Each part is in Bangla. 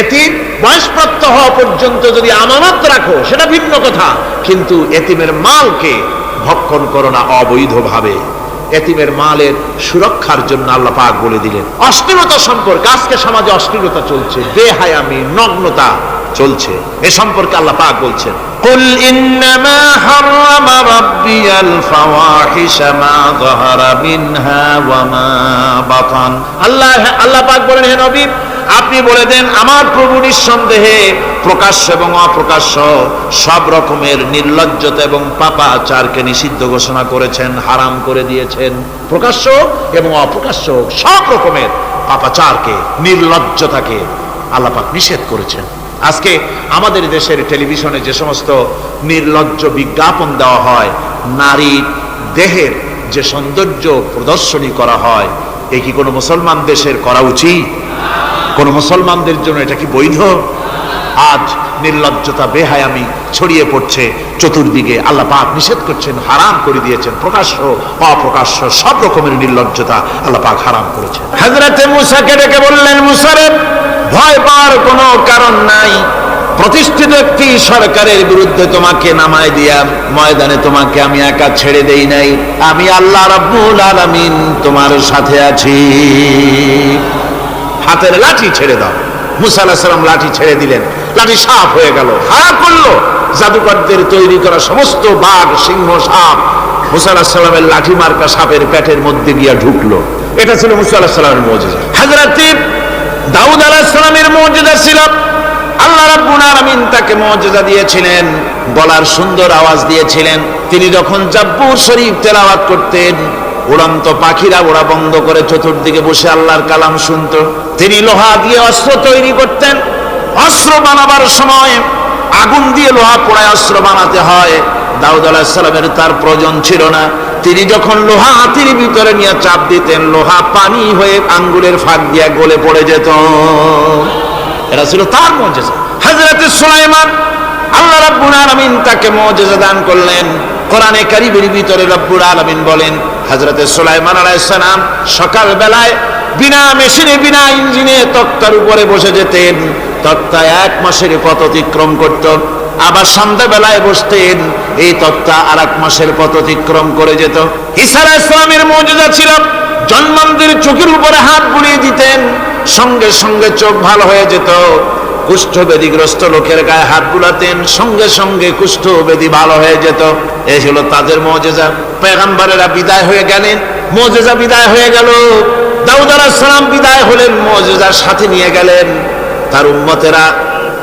এতিম বয়সপ্রাপ্ত হওয়া পর্যন্ত যদি আমানত রাখো সেটা ভিন্ন কথা কিন্তু এতিমের মালকে ভক্ষণ করো না অবৈধভাবে এতিমের মালের সুরক্ষার জন্য আল্লাহ পাক বলে দিলেন অশ্লীলতা সম্পর্কে আজকে সমাজে অশ্লীলতা চলছে বেহায়ামি নগ্নতা চলছে এ সম্পর্কে আল্লাহ পাক বলছেন قل إنما حرم ربي الفواحش ما ظهر منها وما بطن আল্লাহ আল্লাহ পাক বলেন হে নবী আপনি বলে দেন আমার প্রভু নিঃসন্দেহে প্রকাশ্য এবং অপ্রকাশ্য সব রকমের নির্লজ্জতা এবং পাপাচারকে নিষিদ্ধ ঘোষণা করেছেন, হারাম করে দিয়েছেন। প্রকাশ্য এবং অপ্রকাশ্য সব রকমের পাপাচারকে, নির্লজ্জতাকে আল্লাপাক নিষেধ করেছেন। আজকে আমাদের দেশের টেলিভিশনে যে সমস্ত নির্লজ্জ বিজ্ঞাপন দেওয়া হয় নারীর দেহের যে সৌন্দর্য প্রদর্শনী করা হয়, এ কি কোনো মুসলমান দেশের করা উচিত? কোন মুসলমানদের জন্য এটা কি বৈধ? আজ নির্লজ্জতা, বেহায়ামি ছড়িয়ে পড়ছে। চতুর্দিকে আল্লাহ পাক নিষেধ করছেন, হারাম করে দিয়েছেন। প্রকাশ্য, অপ্রকাশ্য সব রকমের নির্লজ্জতা আল্লাহ পাক হারাম করেছেন। হাজরাতে মুসাকে ডেকে বললেন, মুসারে, ভয় পাওয়ার কোনো কারণ নাই। প্রতিষ্ঠিত একটি সরকারের বিরুদ্ধে তোমাকে নামায় দিয়া, ময়দানে তোমাকে আমি একা ছেড়ে দেই নাই। আমি আল্লাহ রাব্বুল আলামিন তোমার সাথে আছি। হাতের লাঠি ছেড়ে দাও। মুসা লাঠি ছেড়ে দিলেন। লাঠি সাপ হয়ে গেল। হা করল। জাদুকরদের তৈরি করা সমস্ত বাঘ, সিংহ, সাপ মুসা লাঠি মার্কা সাপের পেটের মধ্যে গিয়া ঢুকলো। এটা ছিল মুসা মজেজা। হাজরাতে দাউদ আলাহ মজেজা ছিল। আল্লাহ রাব্বুল তাকে মর্যাদা দিয়েছিলেন, গলার সুন্দর আওয়াজ দিয়েছিলেন। তিনি যখন জাব্বুর শরীফ তেলাওয়াত করতেন উড়ন্ত পাখিরা ওরা বন্ধ করে চতুর্দিকে বসে আল্লাহর কালাম শুনত। তিনি লোহা দিয়ে অস্ত্র তৈরি করতেন। অস্ত্র বানাবার সময় আগুন দিয়ে লোহা পোড়ায় অস্ত্র বানাতে হয়। দাউদ আলাহিসাল্লামের তার প্রয়োজন ছিল না। তিনি যখন লোহা হাতির ভিতরে নিয়ে চাপ দিতেন, লোহা পানি হয়ে আঙ্গুলের ফাঁক দিয়ে গলে পড়ে যেত। এটা ছিল তার মজেজা। হযরতে সুলাইমান আল্লাহ রাব্বুল আলামিন তাকে মজেজা দান করলেন। কোরআনে কারিমের ভিতরে রব্বুল আলামিন বলেন, হযরতে সুলাইমান আলাইহিস সালাম সকাল বেলায় বিনা মেশিনে, বিনা ইঞ্জিনে তক্তার উপরে বসে যেতেন। তক্তা এক মাসের পথ অতিক্রম করত। আবার সন্ধ্যা বেলায় বসতেন, এই তক্তা আর এক মাসের পথ অতিক্রম করে যেত। ঈসা ইসলামের মর্যাদা ছিল জন্মান্তের চোখের উপরে হাত বুলিয়ে দিতেন, সঙ্গে সঙ্গে চোখ ভালো হয়ে যেত। কুষ্ঠবেদীগ্রস্ত লোকের গায়ে হাত বুলাতেন, সঙ্গে সঙ্গে কুষ্ঠবেদী ভালো হয়ে যেত। এই হলো তাদের মজেজা। পেগাম্বারেরা বিদায় হয়ে গেলেন, মজেজা বিদায় হয়ে গেল। দাউদ সালাম বিদায় হলেন, মজেজার সাথে নিয়ে গেলেন। তার উম্মতেরা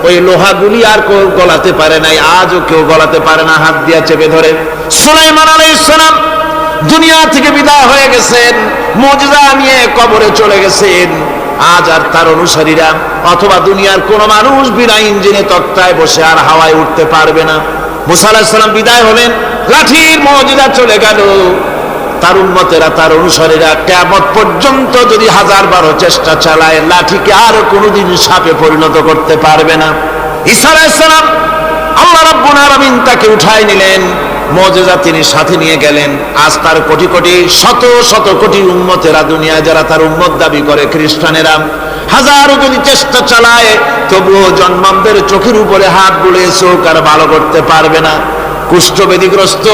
ওই লোহাগুলি আর কেউ গলাতে পারে নাই, আজও কেউ গলাতে পারে না, হাত দিয়া চেপে ধরে। সুলাইমান সালাম দুনিয়া থেকে বিদায় হয়ে গেছেন মজদা নিয়ে কবরে চলে গেছেন। আজ আর তার অনুসারীরা অথবা দুনিয়ার কোন মানুষ বিনা ইঞ্জিনে তক্তায় বসে আর হাওয়ায় উঠতে পারবে না। মুসা আলাহিসাল্লাম বিদায় হলেন, লাঠির মজদা চলে গেল। তার উন্মতেরা তার অনুসারীরা কেমন পর্যন্ত যদি হাজার বারো চেষ্টা চালায়, লাঠিকে আর কোনোদিন সাপে পরিণত করতে পারবে না। আলাইহিসসালাম আল্লাহ রাব্বুল আলামিন তাকে উঠায় নিলেন। মজেজা তিনি সাথে নিয়ে গেলেন। আজ তার কোটি কোটি, শত শত কোটি উম্মতেরা দুনিয়ায়, যারা তার উম্মত দাবি করে খ্রিস্টানেরা, হাজারো যদি চেষ্টা চালায়, তবুও জন্মামদের চোখের উপরে হাত বুলিয়ে চোখ আর ভালো করতে পারবে না। কুষ্ঠবেদীগ্রস্ত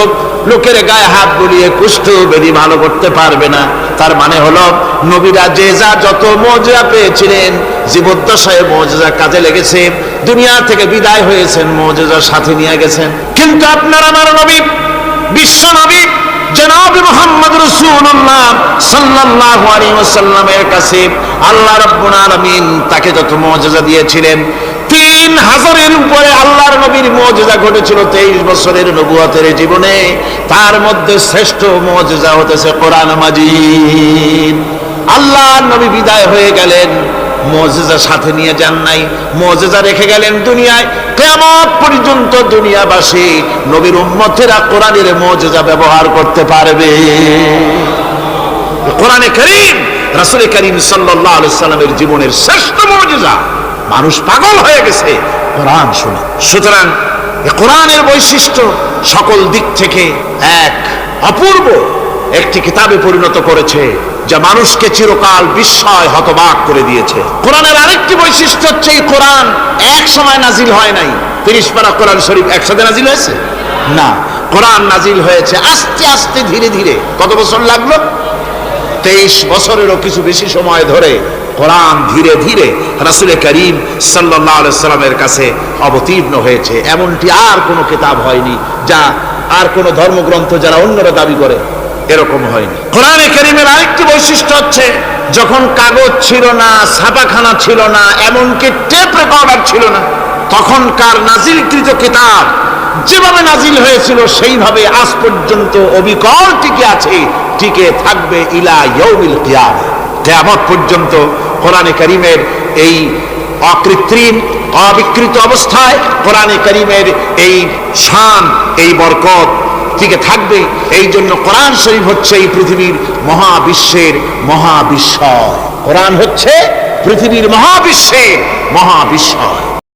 লোকের গায়ে হাত বুলিয়ে কুষ্ঠবেদী ভালো করতে পারবে না। তার মানে হলো, নবীরা যে যা যত মজা পেয়েছিলেন, জীবদ্দশায় মজা কাজে লেগেছে দুনিয়া থেকে বিদায় হয়েছেন মজেজার সাথে নিয়ে গেছেন। কিন্তু আপনার আমার নবী, বিশ্ব নবী মোহাম্মদ তাকে যত দিয়েছিলেন, তিন হাজারের উপরে আল্লাহর মজেজা ঘটেছিল তেইশ বছরের জীবনে। তার মধ্যে শ্রেষ্ঠ মজেজা হতেছে কোরআন মাজিদ। আল্লাহর নবী বিদায় হয়ে গেলেন। মজেজা সাথে নিয়ে যান নাই। মজেজা রেখে গেলেন দুনিয়ায়। কেমন পর্যন্ত দুনিয়াবাসী নবীর উম্মতেরা কোরআনের মজেজা ব্যবহার করতে পারবে। কোরআনে করিম, রাসূল করিম আলাইহি সাল্লামের জীবনের শ্রেষ্ঠ মজেজা। মানুষ পাগল হয়ে গেছে। কোরআন শুনে। সুতরাং কোরআনের বৈশিষ্ট্য সকল দিক থেকে এক, অপূর্ব। একটি কিতাবে পরিণত করেছে, যা মানুষকে চিরকাল বিস্ময় হতবাক করে দিয়েছে। কোরআনের আরেকটি বৈশিষ্ট্য হচ্ছে এই কোরআন এক সময় নাজিল হয় নাই। তিরিশ পারা কোরআন শরীফ একসাথে নাজিল হয়েছে? না। কোরআন নাজিল হয়েছে আস্তে আস্তে, ধীরে ধীরে। কত বছর লাগল? তেইশ বছরেরও কিছু বেশি সময় ধরে কোরআন ধীরে ধীরে রাসুল করিম সাল্লামের কাছে অবতীর্ণ হয়েছে। এমনটি আর কোনো কিতাব হয়নি, যা আর কোনো ধর্মগ্রন্থ যারা অন্যরা দাবি করে। এরকম হয়নি। কোরআনে করিমের আরেকটি বৈশিষ্ট্য হচ্ছে, যখন কাগজ ছিল না, ছাপাখানা ছিল না, এমনকি টেপ রেকর্ডার ছিল না, তখনকার নাজিলকৃত কিতাব যেভাবে নাজিল হয়েছিল, সেইভাবে আজ পর্যন্ত অবিকল টিকে আছে, টিকে থাকবে ইলা ইয়ৌমিল কিয়াম। কিয়ামত পর্যন্ত কোরআনে করিমের এই অকৃত্রিম, অবিকৃত অবস্থায় কোরআনে করিমের এই শান, এই বরকত টিকে থাকবে। এই জন্য কোরআন শরীফ হচ্ছে এই পৃথিবীর মহাবিশ্বের মহাবিশ্বয়। কোরআন হচ্ছে পৃথিবীর মহাবিশ্বের মহাবিশ্বয়।